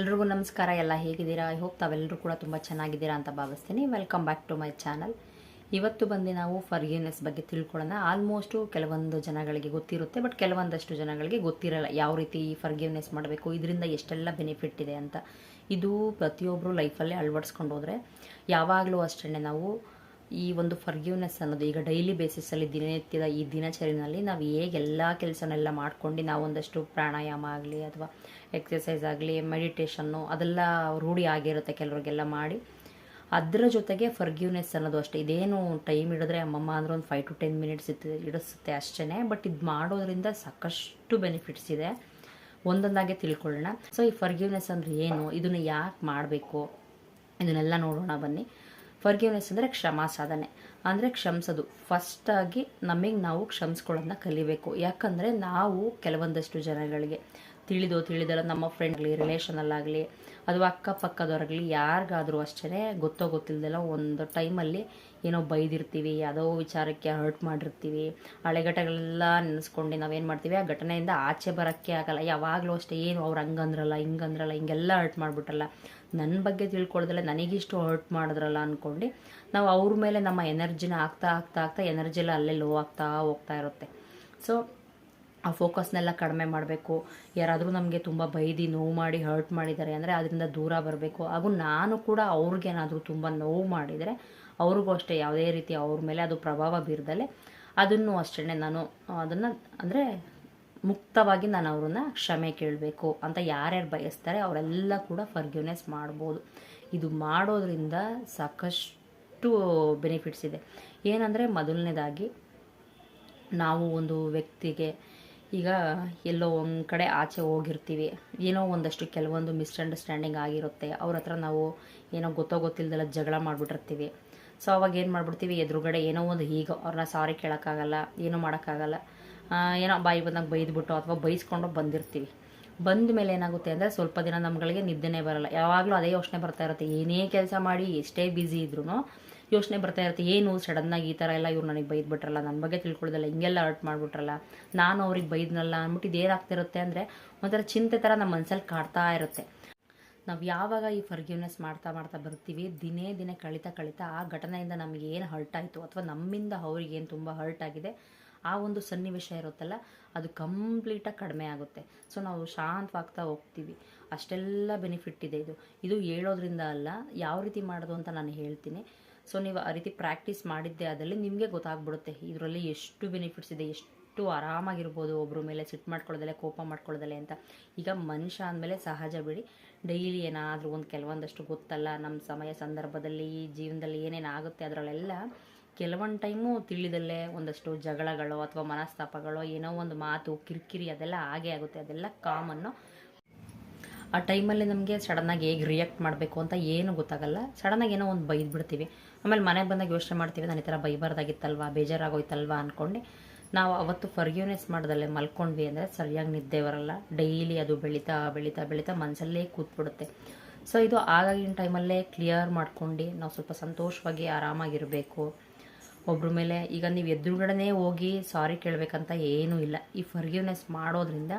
ಎಲ್ರಿಗೂ ನಮಸ್ಕಾರ, ಎಲ್ಲ ಹೇಗಿದ್ದೀರಾ? ಐ ಹೋಪ್ ತಾವೆಲ್ಲರೂ ಕೂಡ ತುಂಬ ಚೆನ್ನಾಗಿದ್ದೀರಾ ಅಂತ ಭಾವಿಸ್ತೀನಿ. Welcome back to my channel ಇವತ್ತು ಬಂದು ನಾವು ಫರ್ಗಿವ್ನೆಸ್ ಬಗ್ಗೆ ತಿಳ್ಕೊಳ್ಳೋಣ. ಆಲ್ಮೋಸ್ಟು ಕೆಲವೊಂದು ಜನಗಳಿಗೆ ಗೊತ್ತಿರುತ್ತೆ ಬಟ್ ಕೆಲವೊಂದಷ್ಟು ಜನಗಳಿಗೆ ಗೊತ್ತಿರಲ್ಲ ಯಾವ ರೀತಿ ಫರ್ಗಿವ್ನೆಸ್ ಮಾಡಬೇಕು, ಇದರಿಂದ ಎಷ್ಟೆಲ್ಲ ಬೆನಿಫಿಟ್ ಇದೆ ಅಂತ. ಇದು ಪ್ರತಿಯೊಬ್ಬರು ಲೈಫಲ್ಲೇ ಅಳವಡಿಸ್ಕೊಂಡು ಹೋದರೆ ಯಾವಾಗಲೂ ಅಷ್ಟೇ ನಾವು ಈ ಒಂದು ಫರ್ಗ್ಯೂನೆಸ್ ಅನ್ನೋದು ಈಗ ಡೈಲಿ ಬೇಸಿಸಲ್ಲಿ ದಿನನಿತ್ಯದ ಈ ದಿನಚರಿನಲ್ಲಿ ನಾವು ಹೇಗೆ ಎಲ್ಲ ಕೆಲಸನೆಲ್ಲ ಮಾಡ್ಕೊಂಡು ನಾವು ಒಂದಷ್ಟು ಪ್ರಾಣಾಯಾಮ ಆಗಲಿ ಅಥವಾ ಎಕ್ಸಸೈಸ್ ಆಗಲಿ ಮೆಡಿಟೇಷನ್ನು ಅದೆಲ್ಲ ರೂಢಿ ಆಗಿರುತ್ತೆ ಕೆಲವರಿಗೆಲ್ಲ ಮಾಡಿ. ಅದರ ಜೊತೆಗೆ ಫರ್ಗ್ಯೂನೆಸ್ ಅನ್ನೋದು ಅಷ್ಟೇ. ಇದೇನು ಟೈಮ್ ಇಡಿದ್ರೆ ಅಮ್ಮಮ್ಮ ಅಂದ್ರೆ ಒಂದು ಫೈವ್ ಟು ಟೆನ್ ಮಿನಿಟ್ಸ್ ಇತ್ತು ಇಡಿಸುತ್ತೆ ಅಷ್ಟೇ ಬಟ್ ಇದು ಮಾಡೋದ್ರಿಂದ ಸಾಕಷ್ಟು ಬೆನಿಫಿಟ್ಸ್ ಇದೆ. ಒಂದೊಂದಾಗೆ ತಿಳ್ಕೊಳ್ಳೋಣ. ಸೊ ಈ ಫರ್ಗ್ಯೂನೆಸ್ ಅಂದರೆ ಏನು? ಇದನ್ನು ಯಾಕೆ ಮಾಡಬೇಕು? ಇದನ್ನೆಲ್ಲ ನೋಡೋಣ ಬನ್ನಿ. ಫರ್ಗಿವ್ನೆಸ್ ಅಂದರೆ ಕ್ಷಮಾ ಸಾಧನೆ ಅಂದರೆ ಕ್ಷಮಿಸೋದು. ಫಸ್ಟಾಗಿ ನಮಗೆ ನಾವು ಕ್ಷಮಿಸ್ಕೊಳ್ಳೋದನ್ನ ಕಲಿಬೇಕು. ಯಾಕಂದರೆ ನಾವು ಕೆಲವೊಂದಷ್ಟು ಜನಗಳಿಗೆ ತಿಳಿದೋ ತಿಳಿದಲ್ಲ, ನಮ್ಮ ಫ್ರೆಂಡ್ಲಿ ರಿಲೇಷನಲ್ಲಾಗಲಿ ಅಥವಾ ಅಕ್ಕಪಕ್ಕದವ್ರಾಗಲಿ, ಯಾರಿಗಾದರೂ ಅಷ್ಟೇ ಗೊತ್ತೋ ಗೊತ್ತಿಲ್ಲದೆಲ್ಲ ಒಂದು ಟೈಮಲ್ಲಿ ಏನೋ ಬೈದಿರ್ತೀವಿ, ಯಾವುದೋ ವಿಚಾರಕ್ಕೆ ಹರ್ಟ್ ಮಾಡಿರ್ತೀವಿ ಹಳೆಘಟಗಳೆಲ್ಲ ನೆನೆಸ್ಕೊಂಡು ನಾವೇನು ಮಾಡ್ತೀವಿ, ಆ ಘಟನೆಯಿಂದ ಆಚೆ ಬರೋಕ್ಕೆ ಆಗಲ್ಲ. ಯಾವಾಗಲೂ ಅಷ್ಟೇ, ಏನು ಅವ್ರು ಹಂಗಂದ್ರಲ್ಲ, ಹಿಂಗಂದ್ರಲ್ಲ, ಹಿಂಗೆಲ್ಲ ಹರ್ಟ್ ಮಾಡಿಬಿಟ್ರಲ್ಲ. ನನ್ನ ಬಗ್ಗೆ ತಿಳ್ಕೊಳ್ದಲ್ಲ ನನಗಿಷ್ಟು ಹರ್ಟ್ ಮಾಡಿದ್ರಲ್ಲ ಅಂದ್ಕೊಂಡು ನಾವು ಅವ್ರ ಮೇಲೆ ನಮ್ಮ ಎನರ್ಜಿನ ಆಗ್ತಾ ಆಗ್ತಾ ಆಗ್ತಾ ಎನರ್ಜಿ ಎಲ್ಲ ಅಲ್ಲೇ ಲೋ ಆಗ್ತಾ ಹೋಗ್ತಾ ಇರುತ್ತೆ. ಸೊ ಆ ಫೋಕಸ್ನೆಲ್ಲ ಕಡಿಮೆ ಮಾಡಬೇಕು. ಯಾರಾದರೂ ನಮಗೆ ತುಂಬ ಬೈದು, ನೋವು ಮಾಡಿ ಹರ್ಟ್ ಮಾಡಿದ್ದಾರೆ ಅಂದರೆ ಅದರಿಂದ ದೂರ ಬರಬೇಕು. ಹಾಗೂ ನಾನು ಕೂಡ ಅವ್ರಿಗೇನಾದರೂ ತುಂಬ ನೋವು ಮಾಡಿದರೆ, ಅವ್ರಿಗೂ ಅಷ್ಟೇ ಯಾವುದೇ ರೀತಿ ಅವ್ರ ಮೇಲೆ ಅದು ಪ್ರಭಾವ ಬೀರ್ದಲೆ ಅದನ್ನು ಅಷ್ಟೇ ನಾನು, ಅದನ್ನು ಅಂದರೆ ಮುಕ್ತವಾಗಿ ನಾನು ಅವ್ರನ್ನ ಕ್ಷಮೆ ಕೇಳಬೇಕು ಅಂತ ಯಾರ್ಯಾರು ಬಯಸ್ತಾರೆ ಅವರೆಲ್ಲ ಕೂಡ ಫರ್ಗಿವ್ನೆಸ್ ಮಾಡ್ಬೋದು. ಇದು ಮಾಡೋದ್ರಿಂದ ಸಾಕಷ್ಟು ಬೆನಿಫಿಟ್ಸ್ ಇದೆ. ಏನಂದರೆ ಮೊದಲನೇದಾಗಿ ನಾವು ಒಂದು ವ್ಯಕ್ತಿಗೆ ಈಗ ಎಲ್ಲೋ ಒಂದು ಕಡೆ ಆಚೆ ಹೋಗಿರ್ತೀವಿ, ಏನೋ ಒಂದಷ್ಟು ಕೆಲವೊಂದು ಮಿಸ್ಅಂಡರ್ಸ್ಟ್ಯಾಂಡಿಂಗ್ ಆಗಿರುತ್ತೆ, ಅವ್ರ ಹತ್ರ ನಾವು ಏನೋ ಗೊತ್ತೋ ಗೊತ್ತಿಲ್ಲದೆಲ್ಲ ಜಗಳ ಮಾಡಿಬಿಟ್ಟಿರ್ತೀವಿ. ಸೊ ಅವಾಗ ಏನು ಮಾಡ್ಬಿಡ್ತೀವಿ, ಎದುರುಗಡೆ ಏನೋ ಒಂದು ಈಗ ಅವ್ರನ್ನ ಸಾರಿ ಕೇಳೋಕ್ಕಾಗಲ್ಲ, ಏನೂ ಮಾಡೋಕ್ಕಾಗಲ್ಲ. ಏನೋ ಬಾಯಿ ಬಂದಾಗ ಬೈದ್ಬಿಟ್ಟು ಅಥವಾ ಬೈಸ್ಕೊಂಡು ಬಂದಿರ್ತೀವಿ. ಬಂದ ಮೇಲೆ ಏನಾಗುತ್ತೆ ಅಂದರೆ ಸ್ವಲ್ಪ ದಿನ ನಮ್ಗಳಿಗೆ ನಿದ್ದೆನೇ ಬರಲ್ಲ. ಯಾವಾಗಲೂ ಅದೇ ಯೋಚನೆ ಬರ್ತಾ ಇರುತ್ತೆ. ಏನೇ ಕೆಲಸ ಮಾಡಿ, ಎಷ್ಟೇ ಬ್ಯುಸಿ ಇದ್ರೂ ಯೋಚನೆ ಬರ್ತಾ ಇರುತ್ತೆ. ಏನು ಸಡನ್ನಾಗಿ ಈ ಥರ ಎಲ್ಲ ಇವ್ರು ನನಗೆ ಬೈದ್ಬಿಟ್ರಲ್ಲ ನನ್ನ ಬಗ್ಗೆ ತಿಳ್ಕೊಳ್ಳೋದಲ್ಲ ಹಿಂಗೆಲ್ಲ ಹರ್ಟ್ ಮಾಡಿಬಿಟ್ರಲ್ಲ, ನಾನು ಅವ್ರಿಗೆ ಬೈದ್ನಲ್ಲ ಅಂದ್ಬಿಟ್ಟು ಇದೇನಾಗ್ತಿರುತ್ತೆ ಅಂದರೆ ಒಂಥರ ಚಿಂತೆ ಥರ ನಮ್ಮ ಮನಸ್ಸಲ್ಲಿ ಕಾಡ್ತಾ ಇರುತ್ತೆ. ನಾವು ಯಾವಾಗ ಈ ಫರ್ಗ್ಯೂನೆಸ್ ಮಾಡ್ತಾ ಮಾಡ್ತಾ ಬರ್ತೀವಿ, ದಿನೇ ದಿನೇ ಕಳಿತಾ ಕಳಿತಾ ಆ ಘಟನೆಯಿಂದ ಏನು ಹರ್ಟ್ ಆಯಿತು ಅಥವಾ ನಮ್ಮಿಂದ ಅವ್ರಿಗೆ ಏನು ತುಂಬ ಹರ್ಟ್ ಆಗಿದೆ ಆ ಒಂದು ಸನ್ನಿವೇಶ ಇರುತ್ತಲ್ಲ, ಅದು ಕಂಪ್ಲೀಟಾಗಿ ಕಡಿಮೆ ಆಗುತ್ತೆ. ಸೊ ನಾವು ಶಾಂತವಾಗ್ತಾ ಹೋಗ್ತೀವಿ. ಅಷ್ಟೆಲ್ಲ ಬೆನಿಫಿಟ್ ಇದೆ ಇದು. ಇದು ಹೇಳೋದ್ರಿಂದ ಅಲ್ಲ, ಯಾವ ರೀತಿ ಮಾಡೋದು ಅಂತ ನಾನು ಹೇಳ್ತೀನಿ. ಸೊ ನೀವು ಆ ರೀತಿ ಪ್ರಾಕ್ಟೀಸ್ ಮಾಡಿದ್ದೆ ಅದರಲ್ಲಿ ನಿಮಗೆ ಗೊತ್ತಾಗ್ಬಿಡುತ್ತೆ, ಇದರಲ್ಲಿ ಎಷ್ಟು ಬೆನಿಫಿಟ್ಸ್ ಇದೆ, ಎಷ್ಟು ಆರಾಮಾಗಿರ್ಬೋದು ಒಬ್ಬರ ಮೇಲೆ, ಸಿಟ್ಟು ಮಾಡ್ಕೊಳ್ಳೋದಲ್ಲೇ, ಕೋಪ ಮಾಡ್ಕೊಳ್ಳೋದಲ್ಲೇ ಅಂತ. ಈಗ ಮನುಷ್ಯ ಅಂದಮೇಲೆ ಸಹಜ ಬಿಡಿ. ಡೈಲಿ ಏನಾದರೂ ಒಂದು ಕೆಲವೊಂದಷ್ಟು ಗೊತ್ತಲ್ಲ ನಮ್ಮ ಸಮಯ ಸಂದರ್ಭದಲ್ಲಿ, ಜೀವನದಲ್ಲಿ ಏನೇನಾಗುತ್ತೆ ಅದರಲ್ಲೆಲ್ಲ ಕೆಲವೊಂದು ಟೈಮು ತಿಳಿದಲ್ಲೇ ಒಂದಷ್ಟು ಜಗಳಗಳು ಅಥವಾ ಮನಸ್ತಾಪಗಳು ಏನೋ ಒಂದು ಮಾತು, ಕಿರಿಕಿರಿ ಅದೆಲ್ಲ ಆಗೇ ಆಗುತ್ತೆ. ಅದೆಲ್ಲ ಕಾಮನ್ನು ಆ ಟೈಮಲ್ಲಿ ನಮಗೆ ಸಡನ್ನಾಗಿ ಹೇಗೆ ರಿಯಾಕ್ಟ್ ಮಾಡಬೇಕು ಅಂತ ಏನು ಗೊತ್ತಾಗಲ್ಲ. ಸಡನ್ನಾಗಿ ಏನೋ ಒಂದು ಬೈದು ಬಿಡ್ತೀವಿ ಆಮೇಲೆ ಮನೆಗೆ ಬಂದಾಗ ಯೋಚನೆ ಮಾಡ್ತೀವಿ, ನಾನು ಈ ಥರ ಬೈಬಾರ್ದಾಗಿತ್ತಲ್ವಾ, ಬೇಜಾರಾಗೋಯ್ತಲ್ವ ಅಂದ್ಕೊಂಡು ನಾವು ಅವತ್ತು ಫರ್ಗ್ಯೂನೆಸ್ ಮಾಡ್ದಲ್ಲೇ ಮಲ್ಕೊಂಡ್ವಿ ಅಂದರೆ ಸರಿಯಾಗಿ ನಿದ್ದೆ ಬರಲ್ಲ. ಡೈಲಿ ಅದು ಬೆಳೀತಾ ಬೆಳೀತಾ ಬೆಳೀತಾ ಮನಸ್ಸಲ್ಲೇ ಕೂತ್ಬಿಡುತ್ತೆ. ಸೊ ಇದು ಆಗಾಗಿನ ಟೈಮಲ್ಲೇ ಕ್ಲಿಯರ್ ಮಾಡ್ಕೊಂಡು, ನಾವು ಸ್ವಲ್ಪ ಸಂತೋಷವಾಗಿ ಆರಾಮಾಗಿರಬೇಕು. ಒಬ್ರ ಮೇಲೆ ಈಗ ನೀವು ಎದುರುಗಡೆನೇ ಹೋಗಿ ಸಾರಿ ಕೇಳಬೇಕಂತ ಏನೂ ಇಲ್ಲ. ಈ ಫರ್ಗಿವ್ನೆಸ್ ಮಾಡೋದ್ರಿಂದ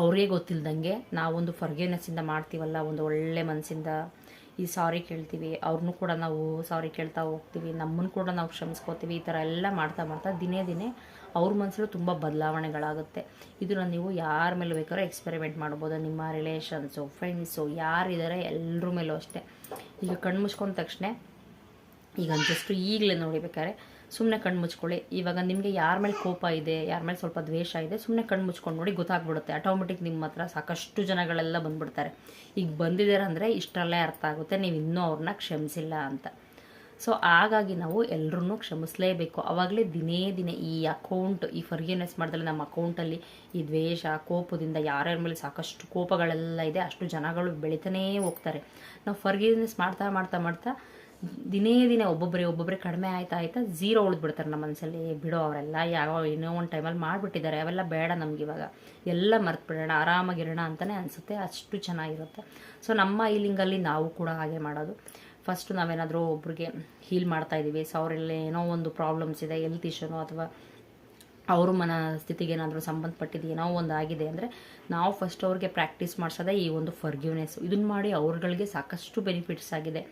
ಅವ್ರಿಗೆ ಗೊತ್ತಿಲ್ದಂಗೆ ನಾವೊಂದು ಫರ್ಗಿವ್ನೆಸ್ಸಿಂದ ಮಾಡ್ತೀವಲ್ಲ, ಒಂದು ಒಳ್ಳೆ ಮನಸ್ಸಿಂದ ಈ ಸಾರಿ ಕೇಳ್ತೀವಿ ಅವ್ರನ್ನೂ ಕೂಡ ನಾವು ಸಾರಿ ಕೇಳ್ತಾ ಹೋಗ್ತೀವಿ ನಮ್ಮನ್ನು ಕೂಡ ನಾವು ಕ್ಷಮಿಸ್ಕೋತೀವಿ, ಈ ಥರ ಎಲ್ಲ ಮಾಡ್ತಾ ಮಾಡ್ತಾ ದಿನೇ ದಿನೇ ಅವ್ರ ಮನಸ್ಸಲ್ಲಿ ತುಂಬ ಬದಲಾವಣೆಗಳಾಗುತ್ತೆ. ಇದನ್ನು ನೀವು ಯಾರ ಮೇಲೆ ಬೇಕಾದ್ರೂ ಎಕ್ಸ್ಪೆರಿಮೆಂಟ್ ಮಾಡ್ಬೋದು. ನಿಮ್ಮ ರಿಲೇಷನ್ಸು ಫ್ರೆಂಡ್ಸು ಯಾರಿದ್ದಾರೆ ಎಲ್ಲರ ಮೇಲೂ ಅಷ್ಟೇ. ಈಗ ಕಣ್ಣು ಮುಚ್ಕೊಂಡ ತಕ್ಷಣ ಈಗ ಜಸ್ಟ್ ಈಗಲೇ ನೋಡಿಬೇಕಾದ್ರೆ ಸುಮ್ಮನೆ ಕಣ್ಣು ಮುಚ್ಕೊಳ್ಳಿ. ಇವಾಗ ನಿಮಗೆ ಯಾರ ಮೇಲೆ ಕೋಪ ಇದೆ, ಯಾರ ಮೇಲೆ ಸ್ವಲ್ಪ ದ್ವೇಷ ಇದೆ ಸುಮ್ಮನೆ ಕಣ್ಣು ಮುಚ್ಕೊಂಡು ನೋಡಿ ಗೊತ್ತಾಗ್ಬಿಡುತ್ತೆ. ಆಟೋಮೆಟಿಕ್ ನಿಮ್ಮ ಹತ್ರ ಸಾಕಷ್ಟು ಜನಗಳೆಲ್ಲ ಬಂದ್ಬಿಡ್ತಾರೆ. ಈಗ ಬಂದಿದ್ದಾರೆ ಅಂದರೆ ಇಷ್ಟರಲ್ಲೇ ಅರ್ಥ ಆಗುತ್ತೆ, ನೀವು ಇನ್ನೂ ಅವ್ರನ್ನ ಕ್ಷಮಿಸಿಲ್ಲ ಅಂತ. ಸೊ ಹಾಗಾಗಿ ನಾವು ಎಲ್ಲರೂ ಕ್ಷಮಿಸಲೇಬೇಕು. ಆವಾಗಲೇ ದಿನೇ ದಿನೇ ಈ ಅಕೌಂಟ್ ಈ ಫರ್ಗಿನೆಸ್ ಮಾಡಿದ್ರೆ ನಮ್ಮ ಅಕೌಂಟಲ್ಲಿ ಈ ದ್ವೇಷ, ಕೋಪದಿಂದ ಯಾರ್ಯಾರ ಮೇಲೆ ಸಾಕಷ್ಟು ಕೋಪಗಳೆಲ್ಲ ಇದೆ, ಅಷ್ಟು ಜನಗಳು ಬೆಳಿತಾನೇ ಹೋಗ್ತಾರೆ. ನಾವು ಫರ್ಗಿನೆಸ್ ಮಾಡ್ತಾ ಮಾಡ್ತಾ ಮಾಡ್ತಾ ದಿನೇ ದಿನೇ ಒಬ್ಬೊಬ್ಬರೇ ಒಬ್ಬೊಬ್ಬರೇ ಕಡಿಮೆ ಆಯ್ತಾ ಆಯ್ತಾ ಝೀರೋ ಉಳಿದ್ಬಿಡ್ತಾರೆ ನಮ್ಮ ಮನಸ್ಸಲ್ಲಿ ಬಿಡೋ ಅವರೆಲ್ಲ ಯಾವ ಏನೋ ಒಂದು ಟೈಮಲ್ಲಿ ಮಾಡಿಬಿಟ್ಟಿದ್ದಾರೆ, ಅವೆಲ್ಲ ಬೇಡ ನಮ್ಗೆ ಇವಾಗ. ಎಲ್ಲ ಮರ್ತು ಬಿಡೋಣ ಆರಾಮಾಗಿರೋಣ ಅಂತಲೇ ಅನಿಸುತ್ತೆ, ಅಷ್ಟು ಚೆನ್ನಾಗಿರುತ್ತೆ. ಸೊ ನಮ್ಮ ಹೀಲಿಂಗಲ್ಲಿ ನಾವು ಕೂಡ ಹಾಗೆ ಮಾಡೋದು. ಫಸ್ಟು ನಾವೇನಾದರೂ ಒಬ್ರಿಗೆ ಹೀಲ್ ಮಾಡ್ತಾ ಇದ್ದೀವಿ ಸೊ ಅವರಲ್ಲಿ ಏನೋ ಒಂದು ಪ್ರಾಬ್ಲಮ್ಸ್ ಇದೆ ಹೆಲ್ತ್ ಇಶ್ಯೂನೋ ಅಥವಾ ಅವರು ಮನಸ್ಥಿತಿಗೆ ಏನಾದರೂ ಸಂಬಂಧಪಟ್ಟಿದ್ದು ಏನೋ ಒಂದು ಆಗಿದೆ ಅಂದರೆ ನಾವು ಫಸ್ಟ್ ಅವ್ರಿಗೆ ಪ್ರಾಕ್ಟೀಸ್ ಮಾಡಿಸೋದೇ ಈ ಒಂದು ಫರ್ಗ್ಯೂನೆಸ್ ಇದನ್ನ ಮಾಡಿ ಅವ್ರಗಳಿಗೆ ಸಾಕಷ್ಟು ಬೆನಿಫಿಟ್ಸ್ ಆಗಿದೆ.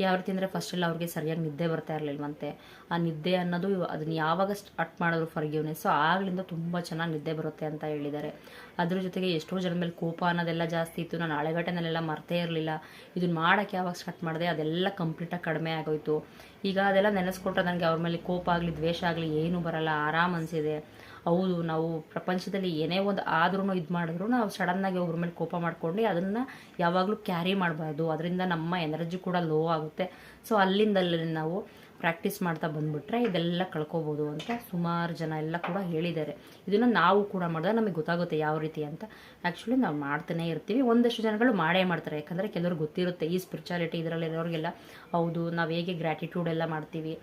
ಯಾವ ರೀತಿ ಅಂದರೆ ಫಸ್ಟೆಲ್ಲ ಅವ್ರಿಗೆ ಸರಿಯಾಗಿ ನಿದ್ದೆ ಬರ್ತಾ ಇರಲಿಲ್ವಂತೆ. ಆ ನಿದ್ದೆ ಅನ್ನೋದು ಅದನ್ನ ಯಾವಾಗ ಸ್ಟಾರ್ಟ್ ಮಾಡಿದ್ರು ಫರ್ಗ್ಯೂನೆಸ್ಸು ಆಗಲಿಂದ ತುಂಬ ಚೆನ್ನಾಗಿ ನಿದ್ದೆ ಬರುತ್ತೆ ಅಂತ ಹೇಳಿದ್ದಾರೆ. ಅದ್ರ ಜೊತೆಗೆ ಎಷ್ಟೋ ಜನ ಮೇಲೆ ಕೋಪ ಅನ್ನೋದೆಲ್ಲ ಜಾಸ್ತಿ ಇತ್ತು. ನಾನು ಹಳೆಗಟ್ಟೆನಲ್ಲೆಲ್ಲ ಮರ್ತೇ ಇರಲಿಲ್ಲ. ಇದನ್ನ ಮಾಡೋಕ್ಕೆ ಯಾವಾಗ ಸ್ಟಾರ್ಟ್ ಮಾಡಿದೆ ಅದೆಲ್ಲ ಕಂಪ್ಲೀಟಾಗಿ ಕಡಿಮೆ ಆಗೋಯ್ತು. ಈಗ ಅದೆಲ್ಲ ನೆನೆಸ್ಕೊಟ್ರೆ ನನಗೆ ಅವ್ರ ಮೇಲೆ ಕೋಪ ಆಗಲಿ, ದ್ವೇಷ ಆಗಲಿ ಏನೂ ಬರಲ್ಲ. ಆರಾಮ್ ಅನಿಸಿದೆ. ಹೌದು ನಾವು ಪ್ರಪಂಚದಲ್ಲಿ ಏನೇ ಒಂದು ಆದ್ರೂ ಇದು ಮಾಡಿದ್ರು ನಾವು ಸಡನ್ನಾಗಿ ಒಬ್ಬರ ಮೇಲೆ ಕೋಪ ಮಾಡ್ಕೊಂಡು ಅದನ್ನು ಯಾವಾಗಲೂ ಕ್ಯಾರಿ ಮಾಡಬಾರ್ದು. ಅದರಿಂದ ನಮ್ಮ ಎನರ್ಜಿ ಕೂಡ ಲೋ ಆಗುತ್ತೆ. ಸೊ ಅಲ್ಲಿಂದಲ್ಲೇ ನಾವು ಪ್ರಾಕ್ಟೀಸ್ ಮಾಡ್ತಾ ಬಂದುಬಿಟ್ರೆ ಇದೆಲ್ಲ ಕಳ್ಕೊಬೋದು ಅಂತ ಸುಮಾರು ಜನ ಎಲ್ಲ ಕೂಡ ಹೇಳಿದ್ದಾರೆ. ಇದನ್ನು ನಾವು ಕೂಡ ಮಾಡಿದ್ರೆ ನಮಗೆ ಗೊತ್ತಾಗುತ್ತೆ ಯಾವ ರೀತಿ ಅಂತ. ಆ್ಯಕ್ಚುಲಿ ನಾವು ಮಾಡ್ತಾನೆ ಇರ್ತೀವಿ. ಒಂದಷ್ಟು ಜನಗಳು ಮಾಡೇ ಮಾಡ್ತಾರೆ. ಯಾಕಂದರೆ ಕೆಲವ್ರು ಗೊತ್ತಿರುತ್ತೆ ಈ ಸ್ಪಿರಿಚುಯಾಲಿಟಿ ಇದರಲ್ಲಿ ಇರೋರಿಗೆಲ್ಲ ಹೌದು, ನಾವು ಹೇಗೆ ಗ್ರ್ಯಾಟಿಟ್ಯೂಡ್ ಎಲ್ಲ ಮಾಡ್ತೀವಿ.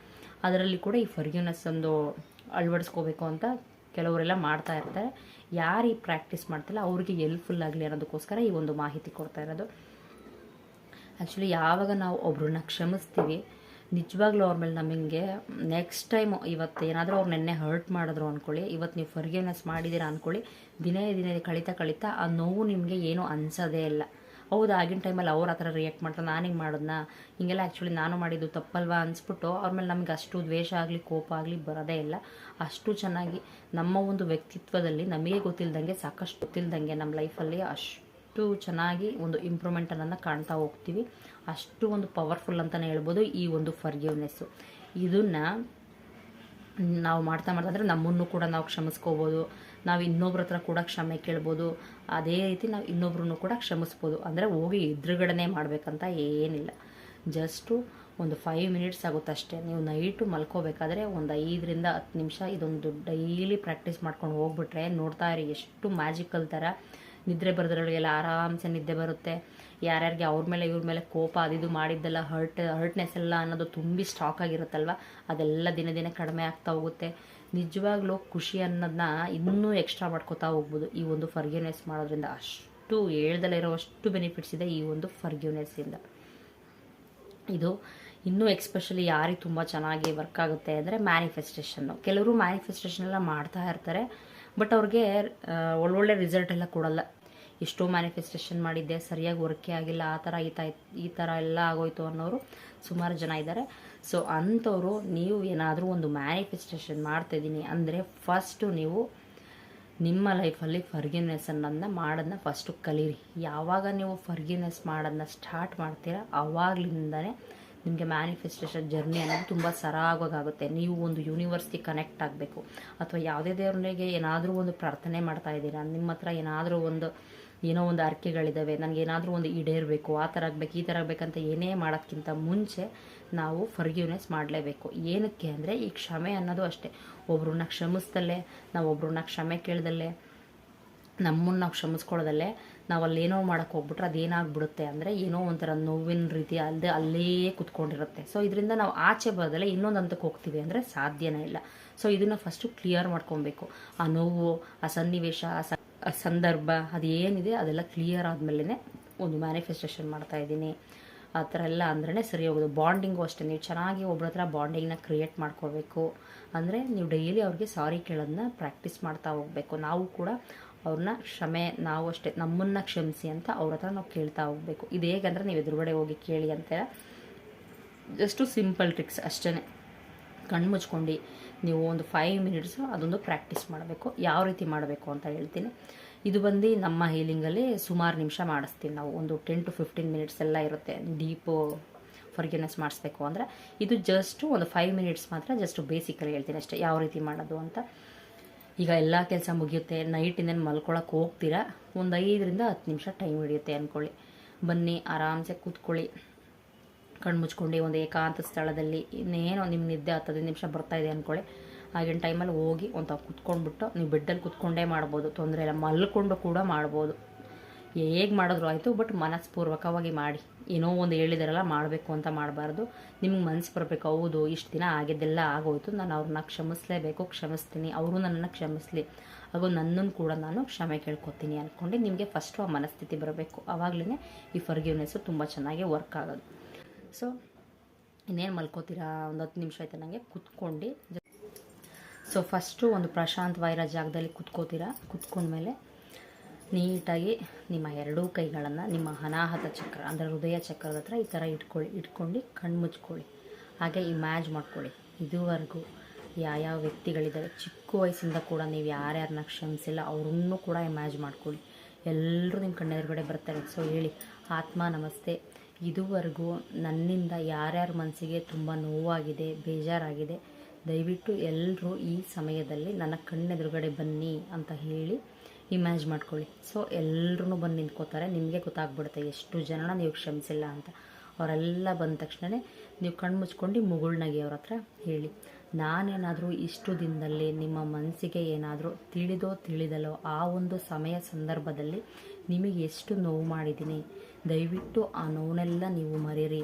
ಅದರಲ್ಲಿ ಕೂಡ ಈ ಫರ್ಗ್ಯೂನೆಸ್ ಒಂದು ಅಳವಡಿಸ್ಕೋಬೇಕು ಅಂತ ಕೆಲವರೆಲ್ಲ ಮಾಡ್ತಾ ಇರ್ತಾರೆ. ಯಾರು ಈ ಪ್ರಾಕ್ಟೀಸ್ ಮಾಡ್ತಿಲ್ಲ, ಅವ್ರಿಗೆ ಎಲ್ಫುಲ್ ಆಗಲಿ ಅನ್ನೋದಕ್ಕೋಸ್ಕರ ಈ ಒಂದು ಮಾಹಿತಿ ಕೊಡ್ತಾ ಇರೋದು. ಆ್ಯಕ್ಚುಲಿ ಯಾವಾಗ ನಾವು ಒಬ್ರನ್ನ ಕ್ಷಮಿಸ್ತೀವಿ, ನಿಜವಾಗ್ಲೂ ಅವ್ರ ಮೇಲೆ ನಮಗೆ ನೆಕ್ಸ್ಟ್ ಟೈಮ್ ಇವತ್ತು ಏನಾದರೂ ಅವ್ರು ನೆನ್ನೆ ಹರ್ಟ್ ಮಾಡಿದ್ರು ಅಂದ್ಕೊಳ್ಳಿ ಇವತ್ತು ನೀವು ಫರ್ಗಿವ್ನೆಸ್ ಮಾಡಿದ್ದೀರಾ ಅಂದ್ಕೊಳ್ಳಿ ದಿನೇ ದಿನೇ ಕಳೀತಾ ಕಳೀತಾ ಆ ನೋವು ನಿಮಗೆ ಏನೂ ಅನ್ಸೋದೇ ಇಲ್ಲ. ಹೌದು, ಆಗಿನ ಟೈಮಲ್ಲಿ ಅವ್ರು ಹತ್ರ ರಿಯಾಕ್ಟ್ ಮಾಡ್ತಾರೆ, ನಾನು ಹಿಂಗೆ ಮಾಡೋದನ್ನ ಹಿಂಗೆಲ್ಲ ಆ್ಯಕ್ಚುಲಿ ನಾನು ಮಾಡಿದ್ದು ತಪ್ಪಲ್ವಾ ಅನ್ಸ್ಬಿಟ್ಟು ಅವ್ರ ಮೇಲೆ ನಮಗೆ ಅಷ್ಟು ದ್ವೇಷ ಆಗಲಿ, ಕೋಪ ಆಗಲಿ ಬರೋದೇ ಇಲ್ಲ. ಅಷ್ಟು ಚೆನ್ನಾಗಿ ನಮ್ಮ ಒಂದು ವ್ಯಕ್ತಿತ್ವದಲ್ಲಿ ನಮಗೆ ಗೊತ್ತಿಲ್ದಂಗೆ, ಸಾಕಷ್ಟು ಗೊತ್ತಿಲ್ಲದಂಗೆ ನಮ್ಮ ಲೈಫಲ್ಲಿ ಅಷ್ಟು ಚೆನ್ನಾಗಿ ಒಂದು ಇಂಪ್ರೂವ್ಮೆಂಟನ್ನು ಕಾಣ್ತಾ ಹೋಗ್ತೀವಿ. ಅಷ್ಟು ಒಂದು ಪವರ್ಫುಲ್ ಅಂತಲೇ ಹೇಳ್ಬೋದು ಈ ಒಂದು ಫರ್ಗಿವ್ನೆಸ್ಸು ಇದನ್ನು ನಾವು ಮಾಡ್ತಾ ಮಾಡ್ತಾ ಅಂದರೆ ನಮ್ಮನ್ನು ಕೂಡ ನಾವು ಕ್ಷಮಿಸ್ಕೋಬೋದು. ನಾವು ಇನ್ನೊಬ್ರ ಹತ್ರ ಕೂಡ ಕ್ಷಮೆ ಕೇಳ್ಬೋದು. ಅದೇ ರೀತಿ ನಾವು ಇನ್ನೊಬ್ರು ಕೂಡ ಕ್ಷಮಿಸ್ಬೋದು. ಅಂದರೆ ಹೋಗಿ ಎದುರುಗಡೆ ಮಾಡಬೇಕಂತ ಏನಿಲ್ಲ. ಜಸ್ಟು ಒಂದು ಫೈವ್ ಮಿನಿಟ್ಸ್ ಆಗುತ್ತೆ ಅಷ್ಟೇ. ನೀವು ನೈಟು ಮಲ್ಕೋಬೇಕಾದ್ರೆ ಒಂದು ಐದರಿಂದ ಹತ್ತು ನಿಮಿಷ ಇದೊಂದು ಡೈಲಿ ಪ್ರಾಕ್ಟೀಸ್ ಮಾಡ್ಕೊಂಡು ಹೋಗ್ಬಿಟ್ರೆ ನೋಡ್ತಾ ಇರಿ, ಎಷ್ಟು ಮ್ಯಾಜಿಕಲ್ ಥರ. ನಿದ್ರೆ ಬರೋದ್ರೊಳಗೆಲ್ಲ ಆರಾಮ್ಸೆ ನಿದ್ದೆ ಬರುತ್ತೆ. ಯಾರ್ಯಾರಿಗೆ ಅವ್ರ ಮೇಲೆ, ಇವ್ರ ಮೇಲೆ ಕೋಪ ಅದಿದು ಮಾಡಿದ್ದೆಲ್ಲ ಹರ್ಟ್ ಹರ್ಟ್ನೆಸ್ ಎಲ್ಲ ಅನ್ನೋದು ತುಂಬಿ ಸ್ಟಾಕ್ ಆಗಿರುತ್ತಲ್ವ? ಅದೆಲ್ಲ ದಿನ ದಿನ ಕಡಿಮೆ ಆಗ್ತಾ ಹೋಗುತ್ತೆ. ನಿಜವಾಗ್ಲೂ ಖುಷಿ ಅನ್ನೋದನ್ನ ಇನ್ನೂ ಎಕ್ಸ್ಟ್ರಾ ಮಾಡ್ಕೋತಾ ಹೋಗ್ಬೋದು. ಈ ಒಂದು ಫರ್ಗ್ಯೂನೆಸ್ ಮಾಡೋದ್ರಿಂದ ಅಷ್ಟು ಹೇಳ್ದಲ್ಲೇ ಇರೋವಷ್ಟು ಬೆನಿಫಿಟ್ಸ್ ಇದೆ ಈ ಒಂದು ಫರ್ಗ್ಯೂನೆಸ್ಸಿಂದ ಇದು. ಇನ್ನೂ ಎಕ್ಸ್ಪೆಷಲಿ ಯಾರಿಗೆ ತುಂಬ ಚೆನ್ನಾಗಿ ವರ್ಕ್ ಆಗುತ್ತೆ ಅಂದರೆ ಮ್ಯಾನಿಫೆಸ್ಟೇಷನ್ನು ಕೆಲವರು ಮ್ಯಾನಿಫೆಸ್ಟೇಷನ್ ಎಲ್ಲ ಮಾಡ್ತಾ ಇರ್ತಾರೆ ಬಟ್ ಅವ್ರಿಗೆ ಒಳ್ಳೊಳ್ಳೆ ರಿಸಲ್ಟ್ ಎಲ್ಲ ಕೊಡಲ್ಲ. ಎಷ್ಟೋ ಮ್ಯಾನಿಫೆಸ್ಟೇಷನ್ ಮಾಡಿದ್ದೆ, ಸರಿಯಾಗಿ ವರ್ಕೇ ಆಗಿಲ್ಲ, ಆ ಥರ ಈ ತ, ಈ ಥರ ಎಲ್ಲ ಆಗೋಯ್ತು ಅನ್ನೋರು ಸುಮಾರು ಜನ ಇದ್ದಾರೆ. ಸೊ ಅಂಥವರು ನೀವು ಏನಾದರೂ ಒಂದು ಮ್ಯಾನಿಫೆಸ್ಟೇಷನ್ ಮಾಡ್ತಾಯಿದ್ದೀನಿ ಅಂದರೆ ಫಸ್ಟು ನೀವು ನಿಮ್ಮ ಲೈಫಲ್ಲಿ ಫರ್ಗಿನೆಸ್ ಅನ್ನೋದನ್ನ ಮಾಡೋದನ್ನ ಫಸ್ಟು ಕಲೀರಿ. ಯಾವಾಗ ನೀವು ಫರ್ಗಿನೆಸ್ ಮಾಡೋದನ್ನ ಸ್ಟಾರ್ಟ್ ಮಾಡ್ತೀರಾ ಆವಾಗಲಿಂದನೇ ನಿಮಗೆ ಮ್ಯಾನಿಫೆಸ್ಟೇಷನ್ ಜರ್ನಿ ಅನ್ನೋದು ತುಂಬ ಸರಾಗವಾಗುತ್ತೆ ನೀವು ಒಂದು ಯೂನಿವರ್ಸ್ಗೆ ಕನೆಕ್ಟ್ ಆಗಬೇಕು. ಅಥವಾ ಯಾವುದೇ ದೇವ್ರಿಗೆ ಏನಾದರೂ ಒಂದು ಪ್ರಾರ್ಥನೆ ಮಾಡ್ತಾ ಇದ್ದೀರಾ, ನಿಮ್ಮ ಹತ್ರ ಏನಾದರೂ ಒಂದು ಏನೋ ಒಂದು ಅರ್ಕೆಗಳಿದ್ದಾವೆ ನನಗೇನಾದರೂ ಒಂದು ಈಡೇರಬೇಕು, ಆ ಥರ ಆಗಬೇಕು, ಈ ಥರ ಆಗಬೇಕಂತ ಏನೇ ಮಾಡೋದಕ್ಕಿಂತ ಮುಂಚೆ ನಾವು ಫರ್ಗ್ಯೂನೆಸ್ ಮಾಡಲೇಬೇಕು. ಏನಕ್ಕೆ ಅಂದರೆ ಈ ಕ್ಷಮೆ ಅನ್ನೋದು ಅಷ್ಟೇ. ಒಬ್ರನ್ನ ಕ್ಷಮಿಸ್ದಲ್ಲೇ ನಾವು ಒಬ್ರನ್ನ ಕ್ಷಮೆ ಕೇಳ್ದಲ್ಲೇ, ನಮ್ಮನ್ನು ನಾವು ಕ್ಷಮಿಸ್ಕೊಳ್ಳೋದಲ್ಲೇ ನಾವು ಅಲ್ಲೇನೋ ಮಾಡೋಕ್ಕೆ ಹೋಗ್ಬಿಟ್ರೆ ಅದೇನಾಗ್ಬಿಡುತ್ತೆ ಅಂದರೆ ಏನೋ ಒಂಥರ ನೋವಿನ ರೀತಿ ಅಲ್ಲದೆ ಅಲ್ಲೇ ಕುತ್ಕೊಂಡಿರುತ್ತೆ. ಸೊ ಇದರಿಂದ ನಾವು ಆಚೆ ಬರೋದಲ್ಲೇ ಇನ್ನೊಂದು ಹಂತಕ್ಕೆ ಹೋಗ್ತೀವಿ ಅಂದರೆ ಸಾಧ್ಯನೇ ಇಲ್ಲ. ಸೊ ಇದನ್ನು ಫಸ್ಟು ಕ್ಲಿಯರ್ ಮಾಡ್ಕೊಬೇಕು. ಆ ನೋವು, ಆ ಸನ್ನಿವೇಶ, ಆ ಸ- ಅದು ಏನಿದೆ ಅದೆಲ್ಲ ಕ್ಲಿಯರ್ ಆದಮೇಲೆ ಒಂದು ಮ್ಯಾನಿಫೆಸ್ಟೇಷನ್ ಮಾಡ್ತಾ ಇದ್ದೀನಿ. ಆ ಥರ ಎಲ್ಲ ಅಂದ್ರೆ ಸರಿ ಹೋಗೋದು. ಬಾಂಡಿಂಗು ಅಷ್ಟೇ. ನೀವು ಚೆನ್ನಾಗಿ ಒಬ್ಬರ ಹತ್ರ ಬಾಂಡಿಂಗ್ನ ಕ್ರಿಯೇಟ್ ಮಾಡ್ಕೋಬೇಕು ಅಂದರೆ ನೀವು ಡೈಲಿ ಅವ್ರಿಗೆ ಸಾರಿ ಕೇಳೋದನ್ನ ಪ್ರಾಕ್ಟೀಸ್ ಮಾಡ್ತಾ ಹೋಗಬೇಕು. ನಾವು ಕೂಡ ಅವ್ರನ್ನ ಕ್ಷಮೆ, ನಾವು ಅಷ್ಟೇ ನಮ್ಮನ್ನು ಕ್ಷಮಿಸಿ ಅಂತ ಅವ್ರ ಹತ್ರ ನಾವು ಕೇಳ್ತಾ ಹೋಗಬೇಕು. ಇದು ಹೇಗಂದ್ರೆ ನೀವು ಎದುರುಗಡೆ ಹೋಗಿ ಕೇಳಿ ಅಂತ. ಜಸ್ಟು ಸಿಂಪಲ್ ಟ್ರಿಕ್ಸ್ ಅಷ್ಟೇ ಕಣ್ಣು ಮುಚ್ಕೊಂಡು. ನೀವು ಒಂದು ಫೈವ್ ಮಿನಿಟ್ಸು ಅದೊಂದು ಪ್ರಾಕ್ಟೀಸ್ ಮಾಡಬೇಕು. ಯಾವ ರೀತಿ ಮಾಡಬೇಕು ಅಂತ ಹೇಳ್ತೀನಿ. ಇದು ಬಂದು ನಮ್ಮ ಹೀಲಿಂಗಲ್ಲಿ ಸುಮಾರು ನಿಮಿಷ ಮಾಡಿಸ್ತೀವಿ ನಾವು. ಒಂದು ಟೆನ್ ಟು ಫಿಫ್ಟೀನ್ ಮಿನಿಟ್ಸ್ ಎಲ್ಲ ಇರುತ್ತೆ. ಡೀಪು ಫರ್ಗಿನೆಸ್ ಮಾಡಿಸ್ಬೇಕು ಅಂದರೆ. ಇದು ಜಸ್ಟು ಒಂದು ಫೈವ್ ಮಿನಿಟ್ಸ್ ಮಾತ್ರ ಜಸ್ಟ್ ಬೇಸಿಕಲಿ ಹೇಳ್ತೀನಿ ಅಷ್ಟೇ. ಯಾವ ರೀತಿ ಮಾಡೋದು ಅಂತ. ಈಗ ಎಲ್ಲ ಕೆಲಸ ಮುಗಿಯುತ್ತೆ. ನೈಟಿಂದ ಮಲ್ಕೊಳಕ್ಕೆ ಹೋಗ್ತೀರಾ? ಒಂದು ಐದರಿಂದ ಹತ್ತು ನಿಮಿಷ ಟೈಮ್ ಹಿಡಿಯುತ್ತೆ ಅಂದ್ಕೊಳ್ಳಿ ಬನ್ನಿ, ಆರಾಮ್ಸೆ ಕೂತ್ಕೊಳ್ಳಿ. ಕಣ್ಣು ಮುಚ್ಕೊಂಡು ಒಂದು ಏಕಾಂತ ಸ್ಥಳದಲ್ಲಿ ಇನ್ನೇನೋ ನಿಮ್ಮ ನಿದ್ದೆ ಹತ್ತದೈದು ನಿಮಿಷ ಬರ್ತಾ ಇದೆ ಅಂದ್ಕೊಳ್ಳಿ ಆಗಿನ ಟೈಮಲ್ಲಿ ಹೋಗಿ ಒಂದು ತಾವು ಕುತ್ಕೊಂಡ್ಬಿಟ್ಟು ನೀವು ಬೆಡ್ಡಲ್ಲಿ ಕುತ್ಕೊಂಡೇ ಮಾಡ್ಬೋದು. ತೊಂದರೆ ಇಲ್ಲ, ಮಲ್ಕೊಂಡು ಕೂಡ ಮಾಡ್ಬೋದು. ಹೇಗೆ ಮಾಡಿದ್ರು ಆಯಿತು ಬಟ್ ಮನಸ್ಪೂರ್ವಕವಾಗಿ ಮಾಡಿ. ಏನೋ ಒಂದು ಹೇಳಿದಾರಲ್ಲ, ಮಾಡಬೇಕು ಅಂತ ಮಾಡಬಾರ್ದು. ನಿಮ್ಗೆ ಮನಸ್ಸು ಬರಬೇಕು, ಹೌದು, ಇಷ್ಟು ದಿನ ಆಗಿದ್ದೆಲ್ಲ ಆಗೋಯ್ತು. ನಾನು ಅವ್ರನ್ನ ಕ್ಷಮಿಸಲೇಬೇಕು, ಕ್ಷಮಿಸ್ತೀನಿ. ಅವರು ನನ್ನನ್ನು ಕ್ಷಮಿಸಲಿ. ಹಾಗೂ ನನ್ನನ್ನು ಕೂಡ ನಾನು ಕ್ಷಮೆ ಕೇಳ್ಕೊತೀನಿ ಅಂದ್ಕೊಂಡು ನಿಮಗೆ ಫಸ್ಟು ಆ ಮನಸ್ಥಿತಿ ಬರಬೇಕು. ಆವಾಗಲೇ ಈ ಫರ್ಗಿವ್ನೆಸ್ಸು ತುಂಬ ಚೆನ್ನಾಗಿ ವರ್ಕ್ ಆಗೋದು. ಸೊ ಇನ್ನೇನು ಮಲ್ಕೋತೀರಾ? ಒಂದು ಹತ್ತು ನಿಮಿಷ ಆಯ್ತು ನನಗೆ ಕುತ್ಕೊಂಡು. ಸೊ ಫಸ್ಟು ಒಂದು ಪ್ರಶಾಂತವಾಗಿರೋ ಜಾಗದಲ್ಲಿ ಕುತ್ಕೋತೀರಾ? ಕುತ್ಕೊಂಡ್ಮೇಲೆ ನೀಟಾಗಿ ನಿಮ್ಮ ಎರಡೂ ಕೈಗಳನ್ನು, ನಿಮ್ಮ ಅನಾಹತ ಚಕ್ರ, ಅಂದರೆ ಹೃದಯ ಚಕ್ರದ ಹತ್ರ ಈ ಥರ ಇಟ್ಕೊಳ್ಳಿ, ಇಟ್ಕೊಂಡು ಕಣ್ಣು ಮುಚ್ಕೊಳ್ಳಿ. ಹಾಗೆ ಇಮ್ಯಾಜ್ ಮಾಡ್ಕೊಳ್ಳಿ. ಇದುವರೆಗೂ ಯಾವ್ಯಾವ ವ್ಯಕ್ತಿಗಳಿದ್ದಾರೆ ಚಿಕ್ಕ ವಯಸ್ಸಿಂದ ಕೂಡ ನೀವು ಯಾರ್ಯಾರನ್ನ ಕ್ಷಮಿಸಿಲ್ಲ, ಅವ್ರನ್ನೂ ಕೂಡ ಇಮ್ಯಾಜ್ ಮಾಡ್ಕೊಳ್ಳಿ. ಎಲ್ಲರೂ ನಿಮ್ಮ ಕಣ್ಣೆದುರುಗಡೆ ಬರ್ತಾರೆ. ಸೊ ಹೇಳಿ, ಆತ್ಮ ನಮಸ್ತೆ. ಇದುವರೆಗೂ ನನ್ನಿಂದ ಯಾರ್ಯಾರ ಮನಸ್ಸಿಗೆ ತುಂಬ ನೋವಾಗಿದೆ, ಬೇಜಾರಾಗಿದೆ, ದಯವಿಟ್ಟು ಎಲ್ಲರೂ ಈ ಸಮಯದಲ್ಲಿ ನನ್ನ ಕಣ್ಣೆದುರುಗಡೆ ಬನ್ನಿ ಅಂತ ಹೇಳಿ ಇಮ್ಯಾಜ್ ಮಾಡ್ಕೊಳ್ಳಿ. ಸೊ ಎಲ್ಲರೂ ಬಂದು ನಿಂತ್ಕೋತಾರೆ. ನಿಮಗೆ ಗೊತ್ತಾಗ್ಬಿಡುತ್ತೆ ಎಷ್ಟು ಜನನ ನೀವು ಕ್ಷಮಿಸಿಲ್ಲ ಅಂತ. ಅವರೆಲ್ಲ ಬಂದ ತಕ್ಷಣವೇ ನೀವು ಕಣ್ಣು ಮುಚ್ಕೊಂಡು ಮುಗುಳ್ನಾಗಿ ಅವ್ರ ಹತ್ರ ಹೇಳಿ. ನಾನೇನಾದರೂ ಇಷ್ಟು ದಿನದಲ್ಲಿ ನಿಮ್ಮ ಮನಸ್ಸಿಗೆ ಏನಾದರೂ ತಿಳಿದೋ ತಿಳಿದಲೋ ಆ ಒಂದು ಸಮಯ ಸಂದರ್ಭದಲ್ಲಿ ನಿಮಗೆ ಎಷ್ಟು ನೋವು ಮಾಡಿದ್ದೀನಿ ದಯವಿಟ್ಟು ಆ ನೋವನ್ನೆಲ್ಲ ನೀವು ಮರೀರಿ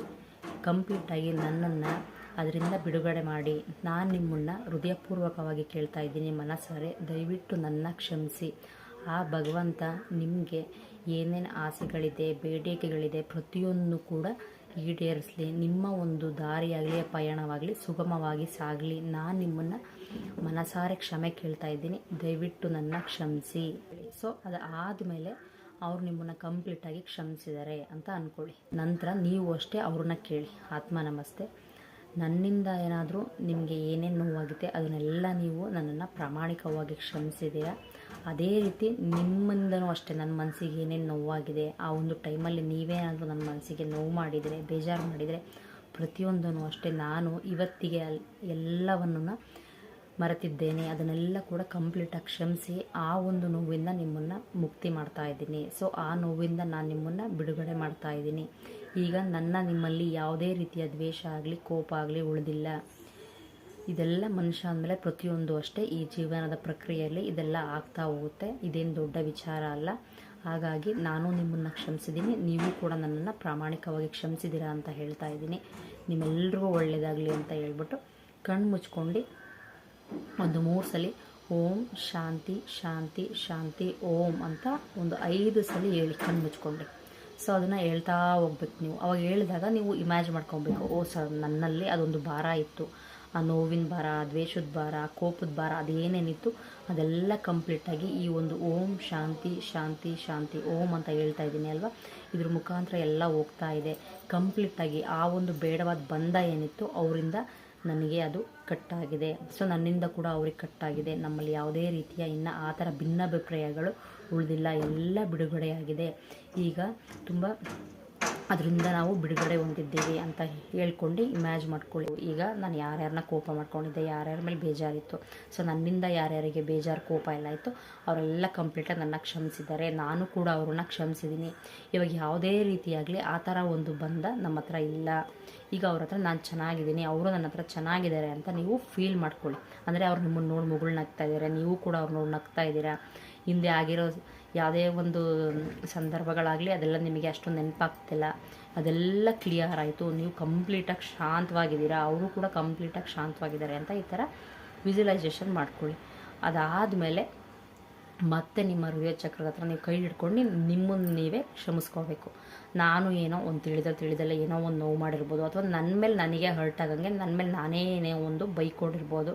ಕಂಪ್ಲೀಟಾಗಿ ನನ್ನನ್ನು ಅದರಿಂದ ಬಿಡುಗಡೆ ಮಾಡಿ. ನಾನು ನಿಮ್ಮನ್ನು ಹೃದಯಪೂರ್ವಕವಾಗಿ ಕೇಳ್ತಾ ಇದ್ದೀನಿ ಮನಸ್ಸಾರೆ. ದಯವಿಟ್ಟು ನನ್ನ ಕ್ಷಮಿಸಿ. ಆ ಭಗವಂತ ನಿಮಗೆ ಏನೇನು ಆಸೆಗಳಿದೆ, ಬೇಡಿಕೆಗಳಿದೆ ಪ್ರತಿಯೊಂದು ಕೂಡ ಈಡೇರಿಸಲಿ. ನಿಮ್ಮ ಒಂದು ದಾರಿಯಾಗಲಿ, ಪಯಣವಾಗಲಿ, ಸುಗಮವಾಗಿ ಸಾಗಲಿ. ನಾನು ನಿಮ್ಮನ್ನು ಮನಸಾರೆ ಕ್ಷಮೆ ಕೇಳ್ತಾ ಇದ್ದೀನಿ. ದಯವಿಟ್ಟು ನನ್ನ ಕ್ಷಮಿಸಿ. ಸೊ ಅದು ಆದಮೇಲೆ ಅವ್ರು ನಿಮ್ಮನ್ನು ಕಂಪ್ಲೀಟಾಗಿ ಕ್ಷಮಿಸಿದ್ದಾರೆ ಅಂತ ಅಂದ್ಕೊಳ್ಳಿ ನಂತರ ನೀವು ಅಷ್ಟೇ ಅವ್ರನ್ನ ಕೇಳಿ, ಆತ್ಮ ನಮಸ್ತೆ. ನನ್ನಿಂದ ಏನಾದರೂ ನಿಮಗೆ ಏನೇನು ನೋವಾಗಿದೆ ಅದನ್ನೆಲ್ಲ ನೀವು ನನ್ನನ್ನು ಪ್ರಾಮಾಣಿಕವಾಗಿ ಕ್ಷಮಿಸಿದ್ದೀರಾ ಅದೇ ರೀತಿ ನಿಮ್ಮಿಂದನೂ ಅಷ್ಟೇ ನನ್ನ ಮನಸ್ಸಿಗೆ ಏನೇನು ನೋವಾಗಿದೆ, ಆ ಒಂದು ಟೈಮಲ್ಲಿ ನೀವೇನಾದರೂ ನನ್ನ ಮನಸ್ಸಿಗೆ ನೋವು ಮಾಡಿದರೆ, ಬೇಜಾರು ಮಾಡಿದರೆ ಪ್ರತಿಯೊಂದನ್ನು ಅಷ್ಟೇ ನಾನು ಇವತ್ತಿಗೆ ಎಲ್ಲವನ್ನು ಮರೆತಿದ್ದೇನೆ. ಅದನ್ನೆಲ್ಲ ಕೂಡ ಕಂಪ್ಲೀಟಾಗಿ ಕ್ಷಮಿಸಿ ಆ ಒಂದು ನೋವಿಂದ ನಿಮ್ಮನ್ನು ಮುಕ್ತಿ ಮಾಡ್ತಾ ಇದ್ದೀನಿ. ಸೊ ಆ ನೋವಿಂದ ನಾನು ನಿಮ್ಮನ್ನು ಬಿಡುಗಡೆ ಮಾಡ್ತಾ ಇದ್ದೀನಿ. ಈಗ ನನ್ನ ನಿಮ್ಮಲ್ಲಿ ಯಾವುದೇ ರೀತಿಯ ದ್ವೇಷ ಆಗಲಿ, ಕೋಪ ಆಗಲಿ ಉಳಿದಿಲ್ಲ. ಇದೆಲ್ಲ ಮನುಷ್ಯ ಅಂದಮೇಲೆ ಪ್ರತಿಯೊಂದು ಅಷ್ಟೇ ಈ ಜೀವನದ ಪ್ರಕ್ರಿಯೆಯಲ್ಲಿ ಇದೆಲ್ಲ ಆಗ್ತಾ ಹೋಗುತ್ತೆ. ಇದೇನು ದೊಡ್ಡ ವಿಚಾರ ಅಲ್ಲ. ಹಾಗಾಗಿ ನಾನು ನಿಮ್ಮನ್ನು ಕ್ಷಮಿಸಿದ್ದೀನಿ. ನೀವು ಕೂಡ ನನ್ನನ್ನು ಪ್ರಾಮಾಣಿಕವಾಗಿ ಕ್ಷಮಿಸಿದ್ದೀರಾ ಅಂತ ಹೇಳ್ತಾ ಇದ್ದೀನಿ. ನಿಮ್ಮೆಲ್ರಿಗೂ ಒಳ್ಳೆಯದಾಗಲಿ ಅಂತ ಹೇಳ್ಬಿಟ್ಟು ಕಣ್ಣು ಮುಚ್ಕೊಂಡು ಒಂದು ಮೂರು ಸಲ ಓಂ ಶಾಂತಿ ಶಾಂತಿ ಶಾಂತಿ ಓಂ ಅಂತ ಒಂದು ಐದು ಸಲ ಹೇಳಿ ಕಣ್ಣು ಮುಚ್ಕೊಂಡು ಸೊ ಅದನ್ನು ಹೇಳ್ತಾ ಹೋಗ್ಬೇಕು ನೀವು. ಅವಾಗ ಹೇಳಿದಾಗ ನೀವು ಇಮ್ಯಾಜ್ ಮಾಡ್ಕೊಬೇಕು. ಓ ಸ ನನ್ನಲ್ಲಿ ಅದೊಂದು ಭಾರ ಇತ್ತು. ಆ ನೋವಿನ ಭಾರ, ದ್ವೇಷದ ಭಾರ, ಕೋಪದ ಭಾರ, ಅದೇನೇನಿತ್ತು, ಅದೆಲ್ಲ ಕಂಪ್ಲೀಟಾಗಿ ಈ ಒಂದು ಓಂ ಶಾಂತಿ ಶಾಂತಿ ಶಾಂತಿ ಓಂ ಅಂತ ಹೇಳ್ತಾ ಇದ್ದೀನಿ ಅಲ್ವಾ? ಇದ್ರ ಮುಖಾಂತರ ಎಲ್ಲ ಹೋಗ್ತಾ ಇದೆ. ಕಂಪ್ಲೀಟಾಗಿ ಆ ಒಂದು ಬೇಡವಾದ ಬಂಧ ಏನಿತ್ತು, ಅವರಿಂದ ನನಗೆ ಅದು ಕಟ್ಟಾಗಿದೆ. ಸೊ ನನ್ನಿಂದ ಕೂಡ ಅವ್ರಿಗೆ ಕಟ್ಟಾಗಿದೆ. ನಮ್ಮಲ್ಲಿ ಯಾವುದೇ ರೀತಿಯ ಇನ್ನು ಆ ಥರ ಭಿನ್ನಾಭಿಪ್ರಾಯಗಳು ಉಳಿದಿಲ್ಲ. ಎಲ್ಲ ಬಿಡುಗಡೆಯಾಗಿದೆ. ಈಗ ತುಂಬ ಅದರಿಂದ ನಾವು ಬಿಡುಗಡೆ ಹೊಂದಿದ್ದೀವಿ ಅಂತ ಹೇಳ್ಕೊಂಡು ಇಮ್ಯಾಜ್ ಮಾಡ್ಕೊಳ್ಳಿ. ಈಗ ನಾನು ಯಾರ್ಯಾರನ್ನ ಕೋಪ ಮಾಡ್ಕೊಂಡಿದ್ದೆ, ಯಾರ್ಯಾರ ಮೇಲೆ ಬೇಜಾರಿತ್ತು. ಸೊ ನನ್ನಿಂದ ಯಾರ್ಯಾರಿಗೆ ಬೇಜಾರು, ಕೋಪ ಎಲ್ಲ ಇತ್ತು ಅವರೆಲ್ಲ ಕಂಪ್ಲೀಟಾಗಿ ನನ್ನ ಕ್ಷಮಿಸಿದ್ದಾರೆ. ನಾನು ಕೂಡ ಅವ್ರನ್ನ ಕ್ಷಮಿಸಿದ್ದೀನಿ. ಇವಾಗ ಯಾವುದೇ ರೀತಿಯಾಗಲಿ ಆ ಥರ ಒಂದು ಬಂದ ನಮ್ಮ ಹತ್ರ ಇಲ್ಲ. ಈಗ ಅವ್ರ ಹತ್ರ ನಾನು ಚೆನ್ನಾಗಿದ್ದೀನಿ, ಅವರು ನನ್ನ ಹತ್ರ ಚೆನ್ನಾಗಿದ್ದಾರೆ ಅಂತ ನೀವು ಫೀಲ್ ಮಾಡ್ಕೊಳ್ಳಿ. ಅಂದರೆ ಅವ್ರು ನಿಮ್ಮನ್ನು ನೋಡಿ ಮುಗುಳು ನಗ್ತಾ ಇದ್ದಾರೆ ನೀವು ಕೂಡ ಅವ್ರು ನೋಡಿ ನಗ್ತಾ ಇದ್ದೀರಾ? ಹಿಂದೆ ಆಗಿರೋ ಯಾವುದೇ ಒಂದು ಸಂದರ್ಭಗಳಾಗಲಿ ಅದೆಲ್ಲ ನಿಮಗೆ ಅಷ್ಟೊಂದು ನೆನಪಾಗ್ತಿಲ್ಲ. ಅದೆಲ್ಲ ಕ್ಲಿಯರ್ ಆಯಿತು. ನೀವು ಕಂಪ್ಲೀಟಾಗಿ ಶಾಂತವಾಗಿದ್ದೀರಾ? ಅವರು ಕೂಡ ಕಂಪ್ಲೀಟಾಗಿ ಶಾಂತವಾಗಿದ್ದಾರೆ ಅಂತ ಈ ಥರ ವಿಜುವಲೈಸೇಷನ್ ಮಾಡ್ಕೊಳ್ಳಿ. ಅದಾದಮೇಲೆ ಮತ್ತೆ ನಿಮ್ಮ ಹೃದಯ ಚಕ್ರದ ಹತ್ರ ನೀವು ಕೈ ಹಿಡ್ಕೊಂಡು ನಿಮ್ಮನ್ನು ನೀವೇ ಕ್ಷಮಿಸ್ಕೋಬೇಕು ನಾನು ಏನೋ ಒಂದು ತಿಳಿದ ತಿಳಿದಲ್ಲ ಏನೋ ಒಂದು ನೋವು ಮಾಡಿರ್ಬೋದು ಅಥವಾ ನನ್ನ ಮೇಲೆ ನನಗೆ ಹರ್ಟ್ ಆಗಂಗೆ ನನ್ನ ಮೇಲೆ ನಾನೇ ಏನೇ ಒಂದು ಬೈಕೊಂಡಿರ್ಬೋದು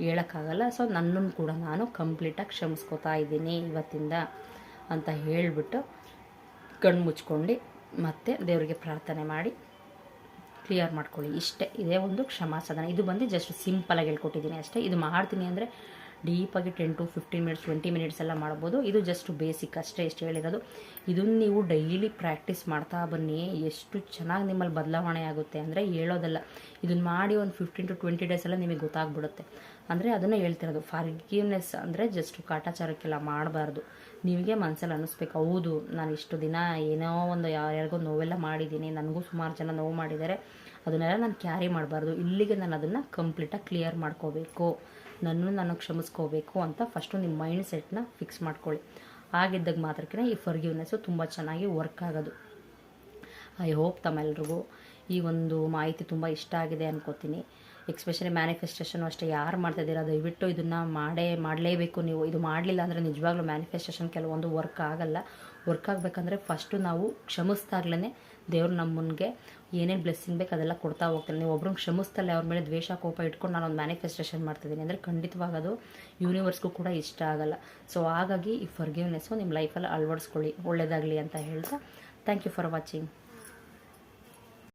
ಹೇಳೋಕ್ಕಾಗಲ್ಲ. ಸೊ ನನ್ನನ್ನು ಕೂಡ ನಾನು ಕಂಪ್ಲೀಟಾಗಿ ಕ್ಷಮಿಸ್ಕೋತಾ ಇದ್ದೀನಿ ಇವತ್ತಿಂದ ಅಂತ ಹೇಳಿಬಿಟ್ಟು ಕಣ್ಣು ಮುಚ್ಕೊಂಡು ಮತ್ತೆ ದೇವರಿಗೆ ಪ್ರಾರ್ಥನೆ ಮಾಡಿ ಕ್ಲಿಯರ್ ಮಾಡ್ಕೊಳ್ಳಿ. ಇಷ್ಟೇ, ಇದೇ ಒಂದು ಕ್ಷಮಾಸದನ ಇದು ಬಂದು ಜಸ್ಟ್ ಸಿಂಪಲಾಗಿ ಹೇಳ್ಕೊಟ್ಟಿದ್ದೀನಿ ಅಷ್ಟೇ. ಇದು ಮಾಡ್ತೀನಿ ಅಂದರೆ ಡೀಪಾಗಿ ten to fifteen minutes, twenty minutes ಎಲ್ಲ ಮಾಡ್ಬೋದು. ಇದು ಜಸ್ಟ್ ಬೇಸಿಕ್ ಅಷ್ಟೇ ಎಷ್ಟು ಹೇಳಿರೋದು. ಇದನ್ನು ನೀವು ಡೈಲಿ ಪ್ರಾಕ್ಟೀಸ್ ಮಾಡ್ತಾ ಬನ್ನಿ. ಎಷ್ಟು ಚೆನ್ನಾಗಿ ನಿಮ್ಮಲ್ಲಿ ಬದಲಾವಣೆ ಆಗುತ್ತೆ ಅಂದರೆ ಹೇಳೋದಲ್ಲ. ಇದನ್ನು ಮಾಡಿ ಒಂದು ಫಿಫ್ಟೀನ್ ಟು ಟ್ವೆಂಟಿ ಡೇಸ್ ಎಲ್ಲ ನಿಮಗೆ ಗೊತ್ತಾಗ್ಬಿಡುತ್ತೆ. ಅಂದರೆ ಅದನ್ನು ಹೇಳ್ತಿರೋದು. ಫಾರ್ಗಿವ್ನೆಸ್ ಅಂದರೆ ಜಸ್ಟ್ ಕಾಟಾಚಾರಕ್ಕೆಲ್ಲ ಮಾಡಬಾರ್ದು. ನಿಮಗೆ ಮನಸ್ಸಲ್ಲಿ ಅನ್ನಿಸ್ಬೇಕು. ಹೌದು, ನಾನು ಇಷ್ಟು ದಿನ ಏನೋ ಒಂದು ಯಾರ್ಯಾರಿಗೋ ನೋವೆಲ್ಲ ಮಾಡಿದ್ದೀನಿ. ನನಗೂ ಸುಮಾರು ಜನ ನೋವು ಮಾಡಿದ್ದಾರೆ. ಅದನ್ನೆಲ್ಲ ನಾನು ಕ್ಯಾರಿ ಮಾಡಬಾರ್ದು. ಇಲ್ಲಿಗೆ ನಾನು ಅದನ್ನು ಕಂಪ್ಲೀಟಾಗಿ ಕ್ಲಿಯರ್ ಮಾಡ್ಕೋಬೇಕು. ನನ್ನನ್ನು ನಾನು ಕ್ಷಮಿಸ್ಕೋಬೇಕು ಅಂತ ಫಸ್ಟು ನಿಮ್ಮ ಮೈಂಡ್ ಸೆಟ್ನ ಫಿಕ್ಸ್ ಮಾಡ್ಕೊಳ್ಳಿ. ಆಗಿದ್ದಾಗ ಮಾತ್ರಕ್ಕೆ ಈ ಫರ್ಗಿವ್ನೆಸ್ಸು ತುಂಬ ಚೆನ್ನಾಗಿ ವರ್ಕ್ ಆಗೋದು. ಐ ಹೋಪ್ ತಮ್ಮೆಲ್ರಿಗೂ ಈ ಒಂದು ಮಾಹಿತಿ ತುಂಬ ಇಷ್ಟ ಆಗಿದೆ ಅನ್ಕೋತೀನಿ. ಎಕ್ಸ್ಪೆಷಲಿ ಮ್ಯಾನಿಫೆಸ್ಟೇಷನ್ ಅಷ್ಟೇ, ಯಾರು ಮಾಡ್ತಾಯಿದ್ದೀರಾ ದಯವಿಟ್ಟು ಇದನ್ನು ಮಾಡೇ, ಮಾಡಲೇಬೇಕು ನೀವು. ಇದು ಮಾಡಲಿಲ್ಲ ಅಂದರೆ ನಿಜವಾಗ್ಲೂ ಮ್ಯಾನಿಫೆಸ್ಟೇಷನ್ ಕೆಲವೊಂದು ವರ್ಕ್ ಆಗಲ್ಲ. ವರ್ಕ್ ಆಗಬೇಕಂದ್ರೆ ಫಸ್ಟು ನಾವು ಕ್ಷಮಿಸ್ದಾಗ್ಲೇ ದೇವ್ರು ನಮ್ಮನಿಗೆ ಏನೇನು ಬ್ಲೆಸ್ಸಿಂಗ್ ಬೇಕು ಅದೆಲ್ಲ ಕೊಡ್ತಾ ಹೋಗ್ತಾನೆ. ನೀವು ಒಬ್ರನ್ನ ಕ್ಷಮಿಸ್ತಲ್ಲ ಅವ್ರ ಮೇಲೆ ದ್ವೇಷ, ಕೋಪ ಇಟ್ಕೊಂಡು ನಾನು ಒಂದು ಮ್ಯಾನಿಫೆಸ್ಟೇಷನ್ ಮಾಡ್ತಿದ್ದೀನಿ. ಅಂದರೆ ಖಂಡಿತವಾಗಿ ಅದು ಯೂನಿವರ್ಸ್ಗೂ ಕೂಡ ಇಷ್ಟ ಆಗಲ್ಲ. ಸೊ ಹಾಗಾಗಿ ಈ ಫರ್ಗಿವ್ನೆಸ್ಸು ನಿಮ್ಮ ಲೈಫಲ್ಲಿ ಅಳವಡಿಸ್ಕೊಳ್ಳಿ. ಒಳ್ಳೆಯದಾಗಲಿ ಅಂತ ಹೇಳ್ತಾ ಥ್ಯಾಂಕ್ ಯು ಫಾರ್ ವಾಚಿಂಗ್